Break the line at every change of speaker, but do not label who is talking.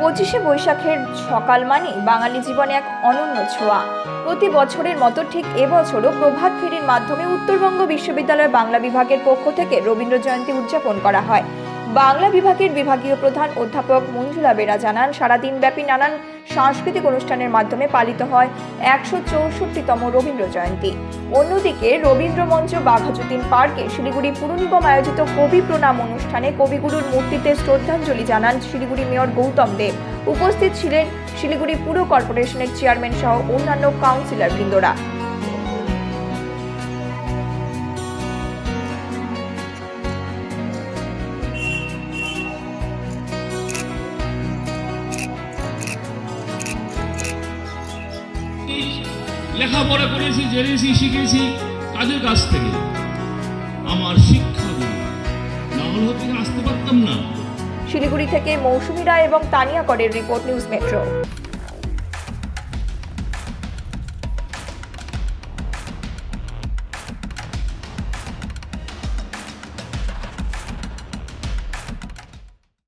পঁচিশে বৈশাখের সকাল মানে বাঙালি জীবনে এক অনন্য ছোঁয়া। প্রতি বছরের মতো ঠিক এবছরও প্রভাত ফেরির মাধ্যমে উত্তরবঙ্গ বিশ্ববিদ্যালয় বাংলা বিভাগের পক্ষ থেকে রবীন্দ্র জয়ন্তী উদযাপন করা হয়। বাংলা বিভাগের বিভাগীয় প্রধান অধ্যাপক মঞ্জুলা বেরা জানান সারাদিনব্যাপী নানান সাংস্কৃতিক অনুষ্ঠানের মাধ্যমে পালিত হয় একশো চৌষট্টিতম রবীন্দ্র জয়ন্তী। অন্যদিকে রবীন্দ্র মঞ্চ বাঘাযতীন পার্কে শিলিগুড়ি পুর নিগম আয়োজিত কবি প্রণাম অনুষ্ঠানে কবিগুরুর মূর্তিতে শ্রদ্ধাঞ্জলি জানান শিলিগুড়ি মেয়র গৌতম দেব। উপস্থিত ছিলেন শিলিগুড়ি পুর কর্পোরেশনের চেয়ারম্যান সহ অন্যান্য কাউন্সিলর
লেখাপড়া করেছি, জেনেছি, শিখেছি, কাজের কাছ থেকে। আমার শিক্ষা না হলে আসতে পারতাম না।
শিলিগুড়ি থেকে মৌসুমী রায় এবং তানিয়া করের রিপোর্ট নিউজ মেট্রো।